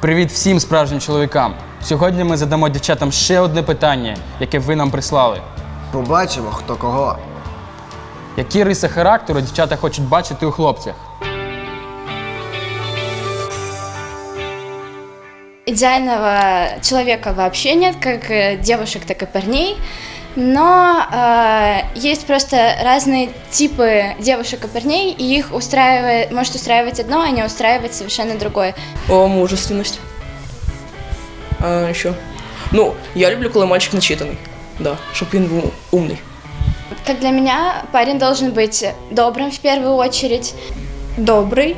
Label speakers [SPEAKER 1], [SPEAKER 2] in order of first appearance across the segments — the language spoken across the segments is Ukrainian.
[SPEAKER 1] Привіт всім справжнім чоловікам! Сьогодні ми задамо дівчатам ще одне питання, яке ви нам прислали.
[SPEAKER 2] Побачимо, хто кого.
[SPEAKER 1] Які риси характеру дівчата хочуть бачити у хлопцях?
[SPEAKER 3] Идеального человека вообще нет, как э, девушек, так и парней. Но э, есть просто разные типы девушек и парней, и их устраивает, может устраивать одно, а не устраивать совершенно другое.
[SPEAKER 4] О, мужественность. А еще. Ну, я люблю, коли мальчик начитаний. Да, щоб він був умний.
[SPEAKER 3] Как для меня, парень должен быть добрым в первую очередь,
[SPEAKER 5] добрый.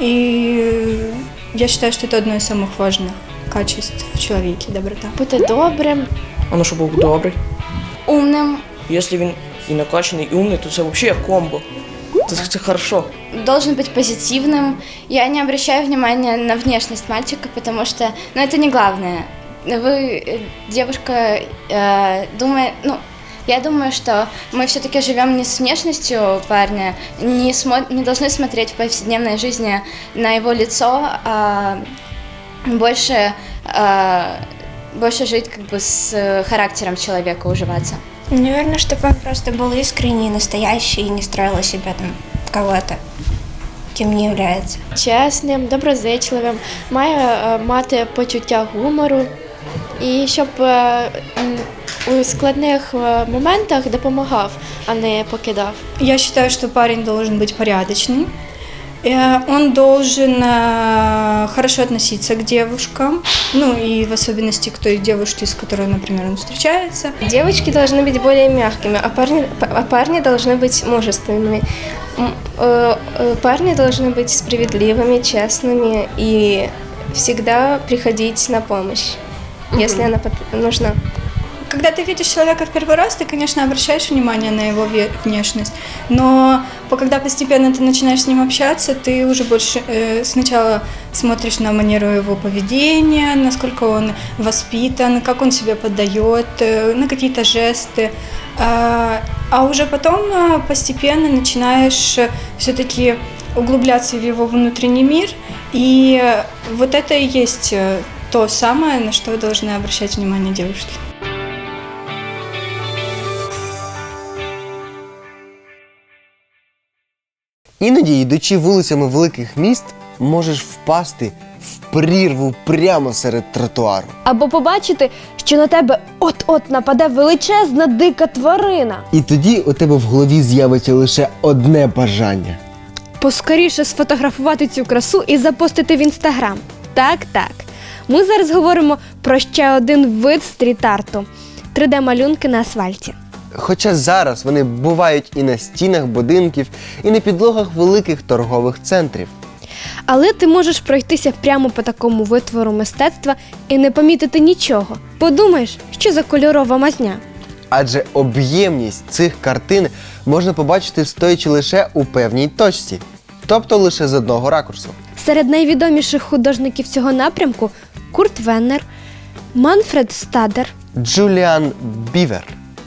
[SPEAKER 5] И я считаю, что это одно из самых важных качеств в человеке – доброта.
[SPEAKER 3] быть добрым,
[SPEAKER 4] А ну, щоб був добрий
[SPEAKER 3] умным,
[SPEAKER 4] Якщо він і накачаний, і умний, то це взагалі як комбо. Це, це хорошо.
[SPEAKER 3] должен быть позитивным. Я не обращаю внимания на внешность мальчика, потому что, ну, это не главное. Вы, э, девушка, э, думает, ну, я думаю, что мы все-таки живем не с внешностью парня, не, смо- не должны смотреть в повседневной жизни на его лицо, а больше, э, больше жить как бы с э, характером человека, уживаться.
[SPEAKER 6] Наверное, чтобы он просто был искренний, настоящий и не строил из себя там кого-то, кем не является.
[SPEAKER 7] чесним, доброзичливим, має е, мати почуття гумору і щоб е, м, у складних е, моментах допомагав, а не покидав.
[SPEAKER 5] Я считаю, что парень должен быть порядочный. Э, Он должен э, хорошо относиться к девушкам, ну и в особенности к той девушке, с которой, например, он встречается.
[SPEAKER 7] Девочки должны быть более мягкими, а парни, а парни должны быть мужественными. М, э, э, Парни должны быть справедливыми, честными и всегда приходить на помощь, если она пот- нужна.
[SPEAKER 5] Когда ты видишь человека в первый раз, ты, конечно, обращаешь внимание на его внешность, но когда постепенно ты начинаешь с ним общаться, ты уже больше э, сначала смотришь на манеру его поведения, насколько он воспитан, как он себя подает, э, на какие-то жесты, А, а уже потом э, постепенно начинаешь все-таки углубляться в его внутренний мир, и э, вот это и есть э, то самое, на что должны обращать внимание девушки.
[SPEAKER 2] Іноді, йдучи вулицями великих міст, можеш впасти в прірву прямо серед тротуару.
[SPEAKER 8] Або побачити, що на тебе от-от нападе величезна дика тварина.
[SPEAKER 2] І тоді у тебе в голові з'явиться лише одне бажання.
[SPEAKER 8] Поскоріше сфотографувати цю красу і запостити в інстаграм. Так, так. Ми зараз говоримо про ще один вид стріт-арту – 3D-малюнки на асфальті.
[SPEAKER 2] Хоча зараз вони бувають і на стінах будинків, і на підлогах великих торгових центрів.
[SPEAKER 8] Але ти можеш пройтися прямо по такому витвору мистецтва і не помітити нічого. Подумаєш, що за кольорова мазня.
[SPEAKER 2] Адже об'ємність цих картин можна побачити стоячи лише у певній точці, тобто лише з одного ракурсу.
[SPEAKER 8] Серед найвідоміших художників цього напрямку Курт Веннер, Манфред Стадер,
[SPEAKER 2] Джуліан Бівер,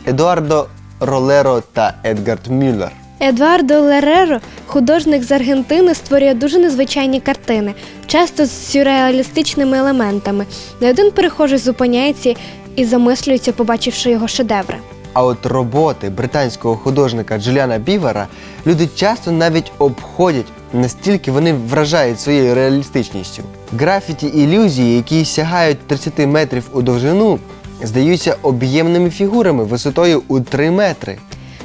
[SPEAKER 2] Едуардо Ролеро та Едгард Мюллер.
[SPEAKER 8] Едуардо Лереро, художник з Аргентини, створює дуже незвичайні картини, часто з сюрреалістичними елементами. Не один перехожий зупиняється і замислюється, побачивши його шедеври.
[SPEAKER 2] А от роботи британського художника Джуліана Бівера люди часто навіть обходять, настільки вони вражають своєю реалістичністю. Графіті ілюзії, які сягають 30 метрів у довжину, здаються об'ємними фігурами висотою у 3 метри.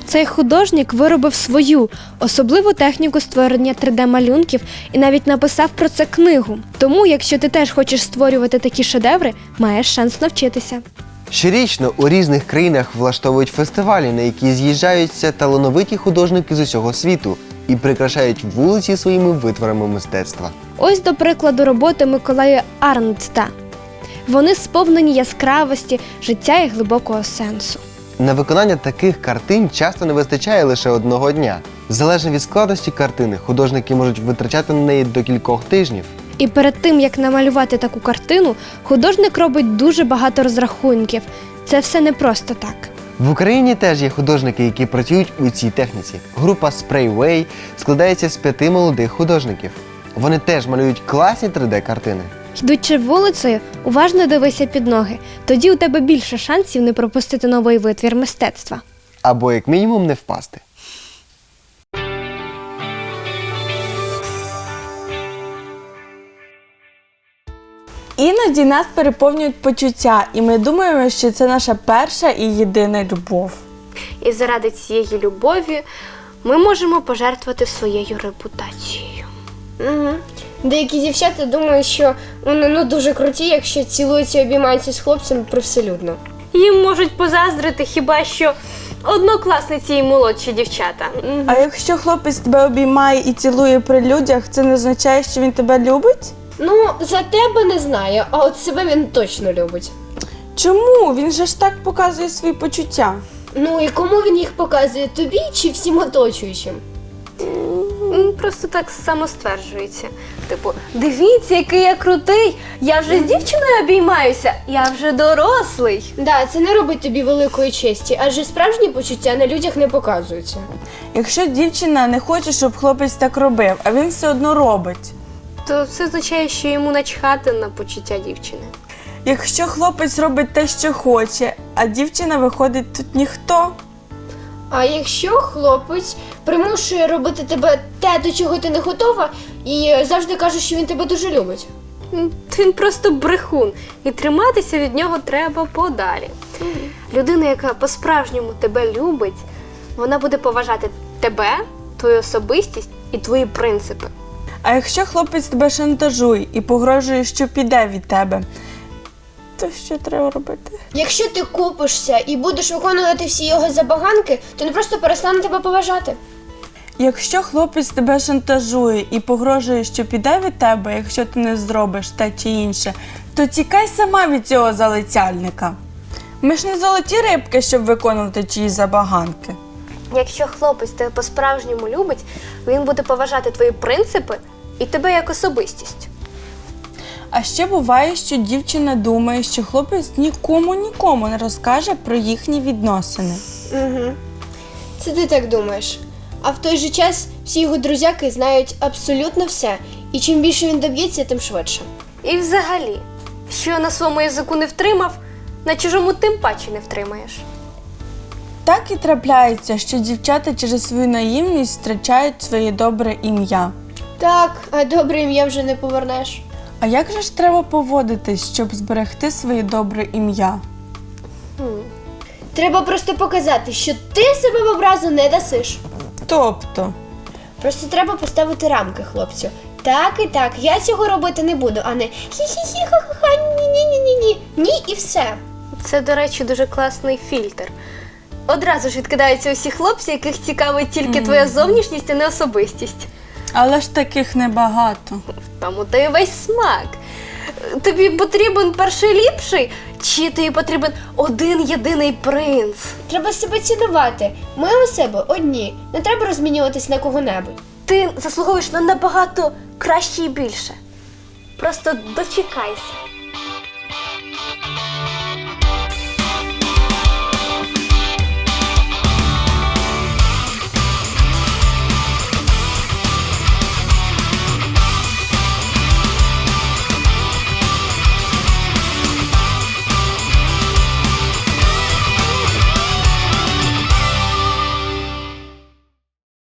[SPEAKER 8] Цей художник виробив свою особливу техніку створення 3D-малюнків і навіть написав про це книгу. Тому, якщо ти теж хочеш створювати такі шедеври, маєш шанс навчитися.
[SPEAKER 2] Щорічно у різних країнах влаштовують фестивалі, на які з'їжджаються талановиті художники з усього світу і прикрашають вулиці своїми витворами мистецтва.
[SPEAKER 8] Ось, до прикладу, роботи Миколая Арнтта. Вони сповнені яскравості, життя і глибокого сенсу.
[SPEAKER 2] На виконання таких картин часто не вистачає лише одного дня. Залежно від складності картини, художники можуть витрачати на неї до кількох тижнів.
[SPEAKER 8] І перед тим як намалювати таку картину, художник робить дуже багато розрахунків. Це все не просто так.
[SPEAKER 2] В Україні теж є художники, які працюють у цій техніці. Група Sprayway складається з п'яти молодих художників. Вони теж малюють класні 3D-картини.
[SPEAKER 9] Йдучи вулицею, уважно дивися під ноги. Тоді у тебе більше шансів не пропустити новий витвір мистецтва.
[SPEAKER 2] Або як мінімум не впасти.
[SPEAKER 10] Іноді нас переповнюють почуття, і ми думаємо, що це наша перша і єдина любов.
[SPEAKER 9] І заради цієї любові ми можемо пожертвувати своєю репутацією.
[SPEAKER 11] Угу. Деякі дівчата думають, що вони ну дуже круті, якщо цілуються і обіймаються з хлопцем привселюдно.
[SPEAKER 9] Їм можуть позаздрити хіба що однокласниці і молодші дівчата.
[SPEAKER 10] А якщо хлопець тебе обіймає і цілує при людях, це не означає, що він тебе любить?
[SPEAKER 11] Ну, за тебе не знаю, а от себе він точно любить.
[SPEAKER 10] Чому? Він же ж так показує свої почуття.
[SPEAKER 11] Ну і кому він їх показує тобі чи всім оточуючим?
[SPEAKER 9] М, Просто так самостверджується. Типу, дивіться, який я крутий. Я вже з дівчиною обіймаюся, я вже дорослий.
[SPEAKER 11] Да, це не робить тобі великої честі, адже справжні почуття на людях не показуються.
[SPEAKER 10] Якщо дівчина не хоче, щоб хлопець так робив, а він все одно робить.
[SPEAKER 9] То це означає, що йому начхати на почуття дівчини.
[SPEAKER 10] Якщо хлопець робить те, що хоче, а дівчина виходить тут ніхто.
[SPEAKER 11] А якщо хлопець примушує робити тебе те, до чого ти не готова, і завжди каже, що він тебе дуже любить.
[SPEAKER 9] Він просто брехун, і триматися від нього треба подалі. Людина, яка по-справжньому тебе любить, вона буде поважати тебе, твою особистість і твої принципи.
[SPEAKER 10] А якщо хлопець тебе шантажує і погрожує, що піде від тебе, то що треба робити?
[SPEAKER 11] Якщо ти купишся і будеш виконувати всі його забаганки, то не просто перестане тебе поважати.
[SPEAKER 10] Якщо хлопець тебе шантажує і погрожує, що піде від тебе, якщо ти не зробиш те чи інше, то тікай сама від цього залицяльника. Ми ж не золоті рибки, щоб виконувати чиїсь забаганки.
[SPEAKER 9] Якщо хлопець тебе по-справжньому любить, він буде поважати твої принципи і тебе як особистість.
[SPEAKER 10] А ще буває, що дівчина думає, що хлопець нікому нікому не розкаже про їхні відносини.
[SPEAKER 11] Угу. Це ти так думаєш. А в той же час всі його друзяки знають абсолютно все. І чим більше він доб'ється, тим швидше.
[SPEAKER 9] І взагалі, що на своєму язику не втримав, на чужому тим паче не втримаєш.
[SPEAKER 10] Так і трапляється, що дівчата через свою наївність втрачають своє добре ім'я.
[SPEAKER 11] Так, а добре ім'я вже не повернеш.
[SPEAKER 10] А як же ж треба поводитись, щоб зберегти своє добре ім'я?
[SPEAKER 11] Треба просто показати, що ти себе в образу не дасиш.
[SPEAKER 10] Тобто,
[SPEAKER 11] Просто треба поставити рамки, хлопцю. Так і так, я цього робити не буду, а не хі-хі-хі, ха-ха-ха, ні-ні-ні-ні. Ні і все.
[SPEAKER 9] Це, до речі, дуже класний фільтр. Одразу ж відкидаються усі хлопці, яких цікавить тільки твоя зовнішність, а не особистість.
[SPEAKER 10] Але ж таких небагато.
[SPEAKER 9] Тому то і весь смак. Тобі потрібен перший ліпший, чи тобі потрібен один єдиний принц?
[SPEAKER 11] Треба себе цінувати. Ми у себе одні. Не треба розмінюватись на кого-небудь.
[SPEAKER 9] Ти заслуговуєш на набагато краще і більше. Просто дочекайся.